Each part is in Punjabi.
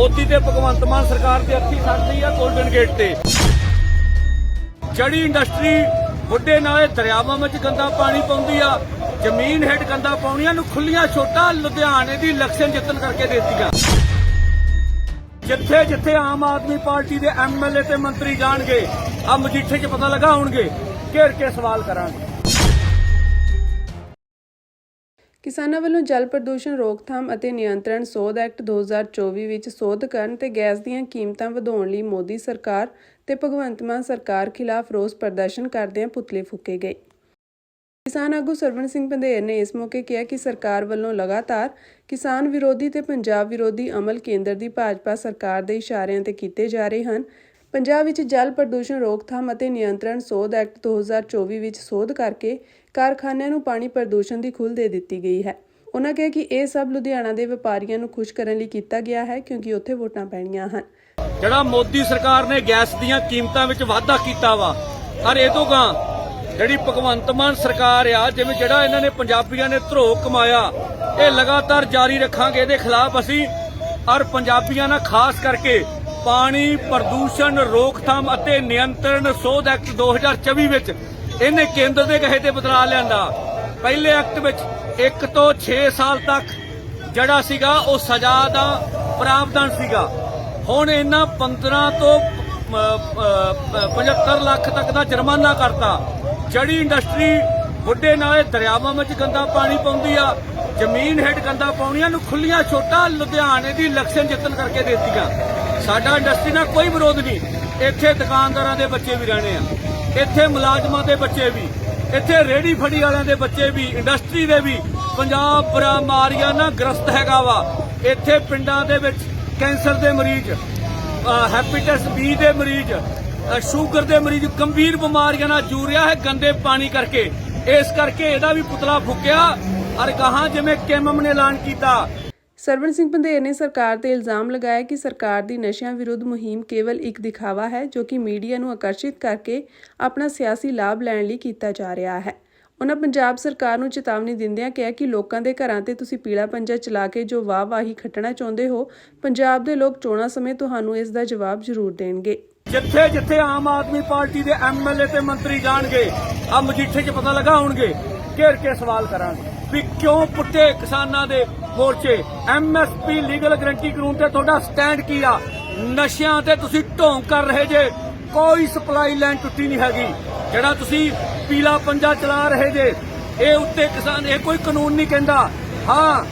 ਮੋਦੀ ਤੇ ਭਗਵੰਤ ਮਾਨ ਸਰਕਾਰ ਦੀ ਅੱਖੀ ਸੜਦੀ ਆ 골ਡਨ ਗੇਟ ਤੇ। ਜੜੀ ਇੰਡਸਟਰੀ ਵੱਡੇ ਨਾਲੇ ਦਰਿਆਵਾਂ ਵਿੱਚ ਗੰਦਾ ਪਾਣੀ ਪਾਉਂਦੀ ਆ। ਜ਼ਮੀਨ ਹੇਠ ਗੰਦਾ ਪਾਉਣੀਆਂ ਨੂੰ ਖੁੱਲੀਆਂ ਛੋਟਾ ਲੁਧਿਆਣੇ ਦੀ ਇਲੈਕਸ਼ਨ ਜਿੱਤਣ ਕਰਕੇ ਦੇਤੀਆਂ। ਜਿੱਥੇ ਜਿੱਥੇ ਆਮ ਆਦਮੀ ਪਾਰਟੀ ਦੇ ਐਮਐਲਏ ਤੇ ਮੰਤਰੀ ਜਾਣਗੇ, ਆ ਮਜੀਠੇ 'ਚ ਪਤਾ ਲਗਾ ਹੋਣਗੇ ਘੇਰ ਕੇ ਸਵਾਲ ਕਰਾਂਗੇ। ਕਿਸਾਨਾਂ ਵੱਲੋਂ ਜਲ ਪ੍ਰਦੂਸ਼ਣ ਰੋਕਥਾਮ ਅਤੇ ਨਿਯੰਤਰਣ ਸੋਧ ਐਕਟ 2024 ਵਿੱਚ ਸੋਧ ਕਰਨ ਤੇ ਗੈਸ ਦੀਆਂ ਕੀਮਤਾਂ ਵਧਾਉਣ ਲਈ ਮੋਦੀ ਸਰਕਾਰ ਤੇ ਭਗਵੰਤ ਮਾਨ ਸਰਕਾਰ ਖਿਲਾਫ ਰੋਸ ਪ੍ਰਦਰਸ਼ਨ ਕਰਦਿਆਂ ਪੁਤਲੇ ਫੂਕੇ ਗਏ। ਕਿਸਾਨ ਆਗੂ ਸਰਵਣ ਸਿੰਘ ਪੰਧੇਰ ਨੇ ਇਸ ਮੌਕੇ ਕਿਹਾ ਕਿ ਸਰਕਾਰ ਵੱਲੋਂ ਲਗਾਤਾਰ ਕਿਸਾਨ ਵਿਰੋਧੀ ਤੇ ਪੰਜਾਬ ਵਿਰੋਧੀ ਅਮਲ ਕੇਂਦਰ ਦੀ ਭਾਜਪਾ ਸਰਕਾਰ ਦੇ ਇਸ਼ਾਰਿਆਂ ਤੇ ਕੀਤੇ ਜਾ ਰਹੇ ਹਨ ਪੰਜਾਬ ਵਿੱਚ ਜਲ ਪ੍ਰਦੂਸ਼ਣ, ਰੋਕਥਾਮ ਅਤੇ ਨਿਯੰਤਰਣ ਸੋਧ ਐਕਟ 2024 ਵਿੱਚ ਸੋਧ ਕਰਕੇ ਕਾਰਖਾਨਿਆਂ ਨੂੰ ਪਾਣੀ ਪ੍ਰਦੂਸ਼ਣ ਦੀ ਖੁੱਲ੍ਹ ਦੇ ਦਿੱਤੀ ਗਈ ਹੈ। ਉਹਨਾਂ ਕਿਹਾ ਕਿ ਇਹ ਸਭ ਲੁਧਿਆਣਾ ਦੇ ਵਪਾਰੀਆਂ ਨੂੰ ਖੁਸ਼ ਕਰਨ ਲਈ ਕੀਤਾ ਗਿਆ ਹੈ ਕਿਉਂਕਿ ਉੱਥੇ ਵੋਟਾਂ ਪੈਣੀਆਂ ਹਨ। ਜਿਹੜਾ ਮੋਦੀ ਸਰਕਾਰ ਨੇ ਗੈਸ ਦੀਆਂ ਕੀਮਤਾਂ ਵਿੱਚ ਵਾਧਾ ਕੀਤਾ ਵਾ ਔਰ ਇਹ ਤੋਂ ਗਾਂ ਜਿਹੜੀ ਭਗਵੰਤ ਮਾਨ ਸਰਕਾਰ ਆ, ਜਿਵੇਂ ਜਿਹੜਾ ਇਹਨਾਂ ਨੇ ਪੰਜਾਬੀਆਂ ਨੇ ਧਰੋ ਕਮਾਇਆ, ਇਹ ਲਗਾਤਾਰ ਜਾਰੀ ਰੱਖਾਂਗੇ, ਇਹਦੇ ਖਿਲਾਫ ਅਸੀਂ ਔਰ ਪੰਜਾਬੀਆਂ ਨਾਲ ਖਾਸ ਕਰਕੇ ਪਾਣੀ ਪ੍ਰਦੂਸ਼ਣ ਰੋਕਥਾਮ ਅਤੇ ਨਿਯੰਤਰਣ ਸੋਧ ਐਕਟ 2024 ਵਿੱਚ ਇਹਨੇ ਕੇਂਦਰ ਦੇ ਕਹੇ ਤੇ ਬਦਲਾ ਲਿਆਂਦਾ। ਪਹਿਲੇ ਐਕਟ ਵਿੱਚ 1 ਤੋਂ 6 ਸਾਲ ਤੱਕ ਜਿਹੜਾ ਸੀਗਾ ਉਹ ਸਜ਼ਾ ਦਾ ਪ੍ਰਾਵਧਾਨ ਸੀਗਾ। ਹੁਣ ਇਹਨਾਂ 15 ਤੋਂ ਅ, 75 ਲੱਖ ਤੱਕ ਦਾ ਜੁਰਮਾਨਾ ਕਰਤਾ। ਜਿਹੜੀ ਇੰਡਸਟਰੀ ਵੱਡੇ ਨਾਲੇ ਦਰਿਆਵਾਂ ਵਿੱਚ ਗੰਦਾ ਪਾਣੀ ਪਾਉਂਦੀ ਆ ਜ਼ਮੀਨ ਹੇਠ ਗੰਦਾ ਪਾਉਣੀਆਂ ਨੂੰ ਖੁੱਲੀਆਂ ਛੋਟਾ ਲੁਧਿਆਣੇ ਦੀ ਇਲੈਕਸ਼ਨ ਜਿੱਤਣ ਕਰਕੇ ਦੇਤੀਆਂ। ਸਾਡਾ ਇੰਡਸਟਰੀ ਨਾਲ ਕੋਈ ਵਿਰੋਧ ਨਹੀਂ। ਇੱਥੇ ਦੁਕਾਨਦਾਰਾਂ ਦੇ ਬੱਚੇ ਵੀ ਰਹਿਣੇ ਆ। ਇੱਥੇ ਮੁਲਾਜ਼ਮਾਂ ਦੇ ਬੱਚੇ ਵੀ। ਇੱਥੇ ਰੇੜੀ ਫੜੀ ਵਾਲਿਆਂ ਦੇ ਬੱਚੇ ਵੀ ਇੰਡਸਟਰੀ ਦੇ ਵੀ। ਪੰਜਾਬ ਬੜਾ ਮਾਰੀਆਂ ਨਾਲ ਗ੍ਰਸਤ ਹੈਗਾ ਵਾ। ਇੱਥੇ ਪਿੰਡਾਂ ਦੇ ਵਿੱਚ ਕੈਂਸਰ ਦੇ ਮਰੀਜ਼ ਹੈਪੇਟਾਈਟਸ ਬੀ ਦੇ ਮਰੀਜ਼ ਸ਼ੂਗਰ ਦੇ ਮਰੀਜ਼, ਗੰਭੀਰ ਬਿਮਾਰੀਆਂ ਨਾਲ ਜੂਝ ਰਿਹਾ ਹੈ ਗੰਦੇ ਪਾਣੀ ਕਰਕੇ। ਇਸ ਕਰਕੇ ਇਹਦਾ ਵੀ ਪੁਤਲਾ ਫੁੱਕਿਆ। ਔਰ ਕਹਾ ਜਿਵੇਂ ਕਿਮਮ ਨੇ ਐਲਾਨ ਕੀਤਾ ਸਰਵਣ ਸਿੰਘ ਪੰਧੇਰ ਨੇ ਸਰਕਾਰ ਤੇ ਇਲਜ਼ਾਮ ਲਗਾਇਆ ਕਿ ਸਰਕਾਰ ਦੀ ਨਸ਼ਿਆਂ ਵਿਰੁੱਧ ਮੁਹਿੰਮ ਕੇਵਲ ਇੱਕ ਦਿਖਾਵਾ ਹੈ, ਜੋ ਕਿ ਮੀਡੀਆ ਨੂੰ ਆਕਰਸ਼ਿਤ ਕਰਕੇ ਆਪਣਾ ਸਿਆਸੀ ਲਾਭ ਲੈਣ ਲਈ ਕੀਤਾ ਜਾ ਰਿਹਾ ਹੈ। ਉਹਨਾਂ ਪੰਜਾਬ ਸਰਕਾਰ ਨੂੰ ਚੇਤਾਵਨੀ ਦਿੰਦਿਆਂ ਕਿਹਾ ਕਿ ਲੋਕਾਂ ਦੇ ਘਰਾਂ ਤੇ ਤੁਸੀਂ ਪੀਲਾ ਪੰਜਾ ਚਲਾ ਕੇ ਜੋ ਵਾਹ-ਵਾਹੀ ਖੱਟਣਾ ਚਾਹੁੰਦੇ ਹੋ, ਪੰਜਾਬ ਦੇ ਲੋਕ ਚੋਣਾਂ ਸਮੇਂ ਤੁਹਾਨੂੰ ਇਸ ਦਾ ਜਵਾਬ ਜ਼ਰੂਰ ਦੇਣਗੇ। ਜਿੱਥੇ ਜਿੱਥੇ ਆਮ ਆਦਮੀ ਪਾਰਟੀ ਦੇ ਐਮਐਲਏ ਤੇ ਮੰਤਰੀ ਜਾਣਗੇ ਆ ਮਜੀਠੇ 'ਚ ਪਤਾ ਲਗਾ ਹੋਣਗੇ ਘੇਰ ਕੇ ਸਵਾਲ ਕਰਾਂਗੇ। ਵੀ ਕਿਉਂ ਪੁੱਟੇ ਕਿਸਾਨਾਂ ਦੇ ਮੋਰਚੇ ਐਮਐਸਪੀ ਲੀਗਲ ਗਰੰਟੀ ਕਾਨੂੰਨ ਤੇ ਤੁਹਾਡਾ ਸਟੈਂਡ ਕੀ ਆ? ਨਸ਼ਿਆਂ ਤੇ ਤੁਸੀਂ ਢੋਂਗ ਕਰ ਰਹੇ ਜੇ। ਕੋਈ ਸਪਲਾਈ ਲਾਈਨ ਟੁੱਟੀ ਨਹੀਂ ਹੈਗੀ। ਜਿਹੜਾ ਤੁਸੀਂ ਪੀਲਾ ਪੰਜਾ ਚਲਾ ਰਹੇ ਜੇ, ਇਹ ਉੱਤੇ ਕਿਸਾਨ, ਇਹ ਕੋਈ ਕਾਨੂੰਨ ਨਹੀਂ ਕਹਿੰਦਾ। ਹਾਂ,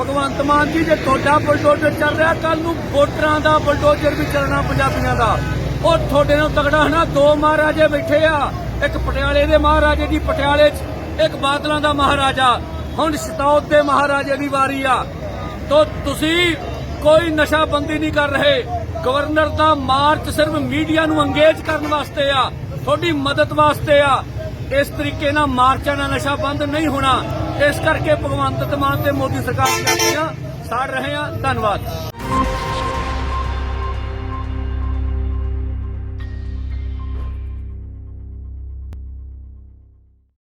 ਭਗਵੰਤ ਮਾਨ ਜੀ, ਜੇ ਤੁਹਾਡਾ ਬੁਲਡੋਜ਼ਰ ਚੱਲ ਰਿਹਾ ਕੱਲ ਨੂੰ ਵੋਟਰਾਂ ਦਾ ਬੁਲਡੋਜ਼ਰ ਵੀ ਚੱਲਣਾ ਪੰਜਾਬੀਆਂ ਦਾ। ਉਹ ਤੁਹਾਡੇ ਨਾਲ ਤਗੜਾ ਨਾ ਦੋ ਮਹਾਰਾਜੇ ਬੈਠੇ ਆ। ਇੱਕ ਪਟਿਆਲੇ ਦੇ ਮਹਾਰਾਜੇ ਦੀ ਪਟਿਆਲੇ 'ਚ ਇੱਕ ਬਾਦਲਾਂ ਦਾ ਮਹਾਰਾਜਾ, ਹੁਣ ਸਤੌਤ ਦੇ ਮਹਾਰਾਜੇ ਦੀ ਵਾਰੀ ਆ। ਤੋ ਤੁਸੀਂ ਕੋਈ ਨਸ਼ਾਬੰਦੀ ਨਹੀਂ ਕਰ ਰਹੇ। ਗਵਰਨਰ ਦਾ ਮਾਰਚ ਸਿਰਫ ਮੀਡੀਆ ਨੂੰ ਅੰਗੇਜ ਕਰਨ ਵਾਸਤੇ ਆ, ਤੁਹਾਡੀ ਮਦਦ ਵਾਸਤੇ ਆ। ਇਸ ਤਰੀਕੇ ਨਾਲ ਮਾਰਚਾਂ ਨਾਲ ਨਸ਼ਾ ਬੰਦ ਨਹੀਂ ਹੋਣਾ। ਇਸ ਕਰਕੇ ਭਗਵੰਤ ਮਾਨ ਤੇ ਮੋਦੀ ਸਰਕਾਰ ਦੀਆਂ ਸਾੜ ਰਹੇ ਆ। ਧੰਨਵਾਦ।